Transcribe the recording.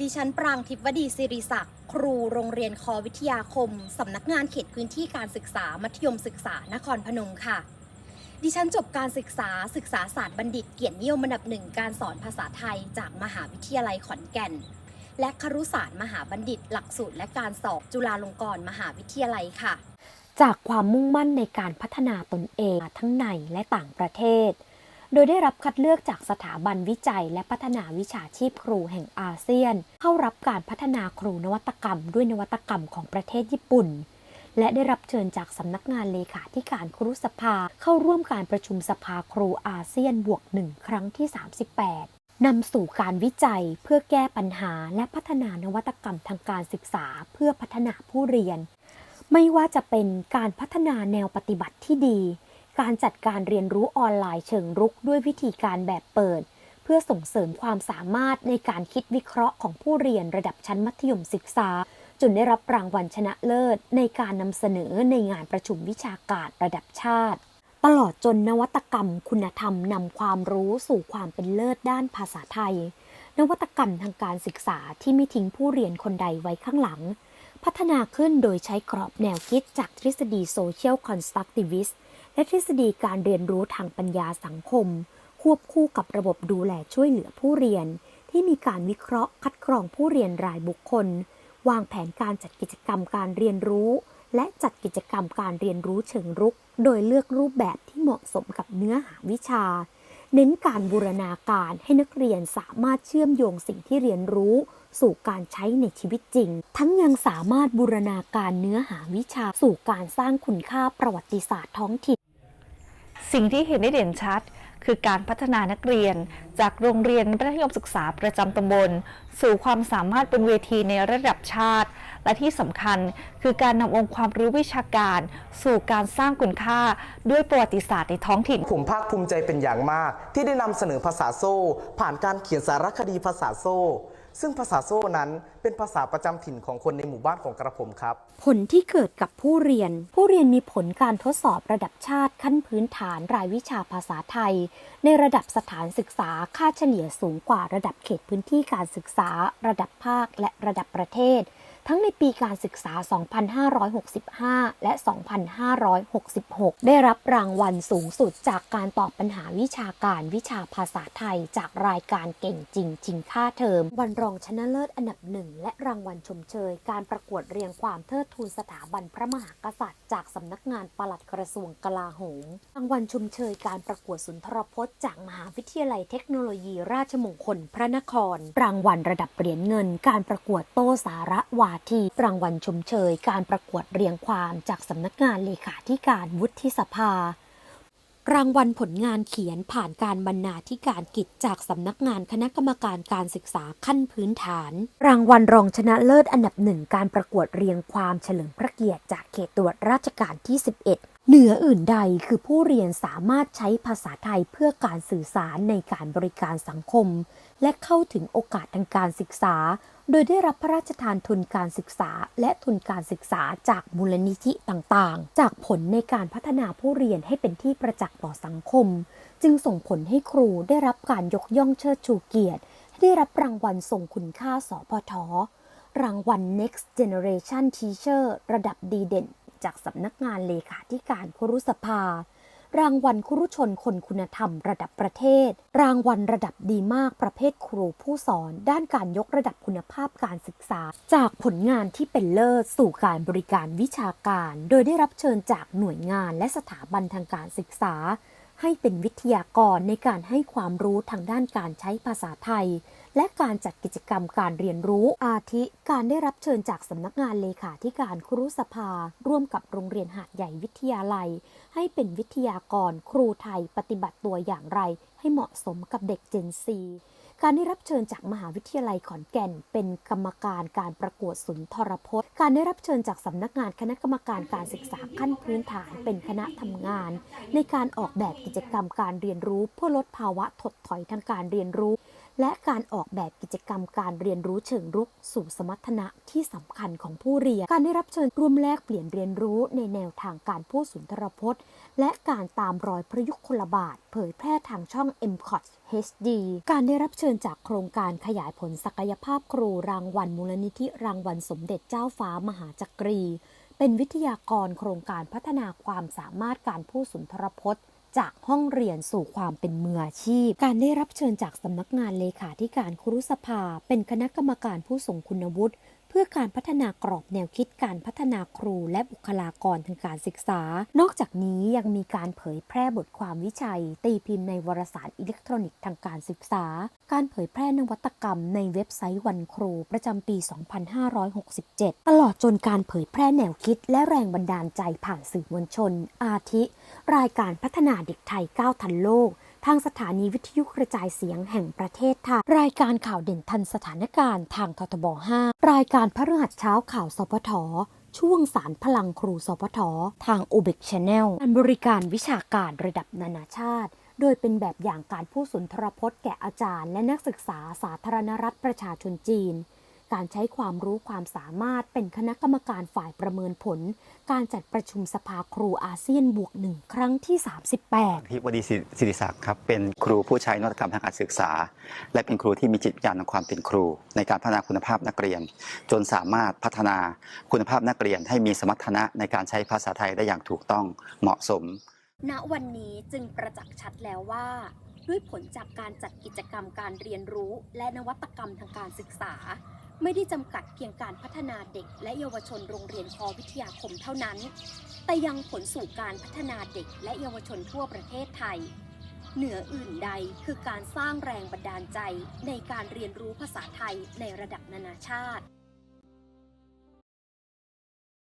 ดิฉันปรางทิพย์วดีสิริศักดิ์ ครูโรงเรียนคอวิทยาคม สำนักงานเขตพื้นที่การศึกษามัธยมศึกษานครพนมค่ะ ดิฉันจบการศึกษาศึกษาศาสตร์บัณฑิตเกียรตินิยมอันดับหนึ่งการสอนภาษาไทยจากมหาวิทยาลัยขอนแก่น และครุศาสตร์มหาบัณฑิต หลักสูตรและการสอบจุฬาลงกรณ์มหาวิทยาลัยค่ะ จากความมุ่งมั่นในการพัฒนาตนเองทั้งในและต่างประเทศ โดยได้รับคัดเลือกจากสถาบันวิจัย และพัฒนาวิชาชีพครูแห่งอาเซียน เข้ารับการพัฒนาครูนวัตกรรม ด้วยนวัตกรรมของประเทศญี่ปุ่น และได้รับเชิญจากสำนักงานเลขาธิการครุสภา เข้าร่วมการประชุมสภาครูอาเซียนบวกหนึ่งครั้งที่ 38นำสู่การวิจัยเพื่อแก้ปัญหาและพัฒนานวัตกรรมทางการศึกษาเพื่อพัฒนาผู้เรียน ไม่ว่าจะเป็นการพัฒนาแนวปฏิบัติที่ดี การจัดการเรียนรู้ออนไลน์เชิงรุกด้วยวิธีการแบบเปิด เพื่อส่งเสริมความสามารถในการคิดวิเคราะห์ของผู้เรียนระดับชั้นมัธยมศึกษา จนได้รับรางวัลชนะเลิศ ในการนำเสนอในงานประชุมวิชาการระดับชาติ ตลอดจนนวัตกรรมคุณธรรมนำความรู้สู่ความเป็นเลิศด้านภาษาไทย นวัตกรรมทางการศึกษาที่ไม่ทิ้งผู้เรียนคนใดไว้ข้างหลัง พัฒนาขึ้นโดยใช้กรอบแนวคิดจากทฤษฎี Social Constructivist และทฤษฎีการเรียนรู้ทางปัญญาสังคม ควบคู่กับระบบดูแลช่วยเหลือผู้เรียน ที่มีการวิเคราะห์คัดกรองผู้เรียนรายบุคคล วางแผนการจัดกิจกรรมการเรียนรู้ และจัดกิจกรรมการเรียนรู้เชิงรุก โดยเลือกรูปแบบที่เหมาะสมกับเนื้อหาวิชา เน้นการบูรณาการให้นักเรียนสามารถเชื่อมโยงสิ่งที่เรียนรู้สู่การใช้ในชีวิตจริง ทั้งยังสามารถบูรณาการเนื้อหาวิชาสู่การสร้างคุณค่าประวัติศาสตร์ท้องถิ่น สิ่งที่เห็นได้เด่นชัด คือการพัฒนานักเรียน จากโรงเรียนมัธยมศึกษาประจำตำบล สู่ความสามารถบนเวทีในระดับชาติ และที่สำคัญคือการนำองค์ความรู้วิชาการ สู่การสร้างคุณค่าด้วยประวัติศาสตร์ในท้องถิ่น ผมภาคภูมิใจเป็นอย่างมาก ที่ได้นำเสนอภาษาโซ่ ผ่านการเขียนสารคดีภาษาโซ่ ซึ่งภาษาโซ่นั้นเป็นภาษาประจำถิ่นของคนในหมู่บ้านของกระผมครับ ผลที่เกิดกับผู้เรียน ผู้เรียนมีผลการทดสอบระดับชาติขั้นพื้นฐานรายวิชาภาษาไทย ในระดับสถานศึกษาค่าเฉลี่ยสูงกว่าระดับเขตพื้นที่การศึกษา ระดับภาคและระดับประเทศ ทั้งในปีการศึกษา 2565 และ 2566 ได้รับรางวัลสูงสุดจากการตอบปัญหาวิชาการวิชาภาษาไทยจากรายการเก่งจริงจริงค่าเทอม วันรองชนะเลิศอันดับหนึ่งและรางวัลชมเชย การประกวดเรียงความเทิดทูนสถาบันพระมหากษัตริย์ จากสำนักงานปลัดกระทรวงกลาโหม รางวัลชมเชยการประกวดสุนทรพจน์ จากมหาวิทยาลัยเทคโนโลยีราชมงคลพระนคร รางวัลระดับเหรียญเงิน การประกวดโต้สาระวาทีรางวัลชมเชยการประกวดเรียงความจากสำนักงานเลขาธิการวุฒิสภา รางวัลผลงานเขียนผ่านการบรรณาธิการกิจจากสำนักงานคณะกรรมการการศึกษาขั้นพื้นฐาน รางวัลรองชนะเลิศอันดับหนึ่งการประกวดเรียงความเฉลิมพระเกียรติจากเขตตรวจราชการที่ 11เหนืออื่นใดคือผู้เรียนสามารถใช้ภาษาไทยเพื่อการสื่อสารในการบริการสังคม และเข้าถึงโอกาสทางการศึกษา โดยได้รับพระราชทานทุนการศึกษา และทุนการศึกษาจากมูลนิธิต่างๆ จากผลในการพัฒนาผู้เรียนให้เป็นที่ประจักษ์ต่อสังคม จึงส่งผลให้ครูได้รับการยกย่องเชิดชูเกียรติ ได้รับรางวัลทรงคุณค่าสพทรางวัล Next Generation Teacher ระดับดีเด่น จากสำนักงานเลขาธิการครุสภา รางวัลครุชนคนคุณธรรมระดับประเทศ รางวัลระดับดีมากประเภทครูผู้สอน ด้านการยกระดับคุณภาพการศึกษา จากผลงานที่เป็นเลิศสู่การบริการวิชาการ โดยได้รับเชิญจากหน่วยงานและสถาบันทางการศึกษา ให้เป็นวิทยากรในการให้ความรู้ทางด้านการใช้ภาษาไทย และการจัดกิจกรรมการเรียนรู้อาทิ การได้รับเชิญจากสำนักงานเลขาธิการครุสภา ร่วมกับโรงเรียนหาดใหญ่วิทยาลัย ให้เป็นวิทยากรครูไทยปฏิบัติตัวอย่างไร ให้เหมาะสมกับเด็กเจนซี การได้รับเชิญจากมหาวิทยาลัยขอนแก่น เป็นกรรมการการประกวดสุนทรพจน์ การได้รับเชิญจากสำนักงานคณะกรรมการการศึกษาขั้นพื้นฐานเป็นคณะทำงาน ในการออกแบบกิจกรรมการเรียนรู้เพื่อลดภาวะถดถอยทางการเรียนรู้ และการออกแบบกิจกรรมการเรียนรู้เชิงรุก สู่สมรรถนะที่สำคัญของผู้เรียน การได้รับเชิญร่วมแลกเปลี่ยนเรียนรู้ในแนวทางการพูดสุนทรพจน์ และการตามรอยพระยุคลบาท เผยแพร่ทางช่อง m c o t HD การได้รับเชิญจากโครงการขยายผลศักยภาพครูรางวัลมูลนิธิรางวัลสมเด็จเจ้าฟ้ามหาจักรี เป็นวิทยากรโครงการพัฒนาความสามารถการพูดสุนทรพจน์ จากห้องเรียนสู่ความเป็นมืออาชีพ การได้รับเชิญจากสำนักงานเลขาธิการครุสภา เป็นคณะกรรมการผู้ทรงคุณวุฒิ พื่อการพัฒนากรอบแนวคิดการพัฒนาครูและบุคลากรทางการศึกษา นอกจากนี้ยังมีการเผยแพร่บทความวิจัย ตีพิมพ์ในวารสารอิเล็กทรอนิกส์ทางการศึกษา การเผยแพร่นวัตกรรมในเว็บไซต์วันครูประจำปี 2567 ตลอดจนการเผยแพร่แนวคิดและแรงบันดาลใจผ่านสื่อมวลชน อาทิ รายการพัฒนาเด็กไทยก้าวทันโลก ทางสถานีวิทยุกระจายเสียงแห่งประเทศไทยรายการข่าวเด่นทันสถานการณ์ทางททบ 5 รายการพฤหัสเช้าข่าวสพทช่วงสารพลังครูสพททางโอเบกชแนลการบริการวิชาการระดับนานาชาติ โดยเป็นแบบอย่างการผู้สุนทรพจน์แก่อาจารย์ และนักศึกษาสาธารณรัฐประชาชนจีน การใช้ความรู้ความสามารถเป็นคณะกรรมการฝ่ายประเมินผล การจัดประชุมสภาครูอาเซียนบวกหนึ่งครั้งที่ 38ทิบดีศิริศักดิ์ครับเป็นครูผู้ใช้นวัตกรรมทางการศึกษา และเป็นครูที่มีจิตวิญญาณของความเป็นครู ในการพัฒนาคุณภาพนักเรียน จนสามารถพัฒนาคุณภาพนักเรียน ให้มีสมรรถนะในการใช้ภาษาไทยได้อย่างถูกต้องเหมาะสม ณวันนี้จึงประจักษ์ชัดแล้วว่าด้วยผลจากการจัดกิจกรรมการเรียนรู้และนวัตกรรมทางการศึกษา ไม่ได้จำกัดเพียงการพัฒนาเด็กและเยาวชนโรงเรียนคอวิทยาคมเท่านั้น แต่ยังผลสู่การพัฒนาเด็กและเยาวชนทั่วประเทศไทย เหนืออื่นใดคือการสร้างแรงบันดาลใจในการเรียนรู้ภาษาไทยในระดับนานาชาติ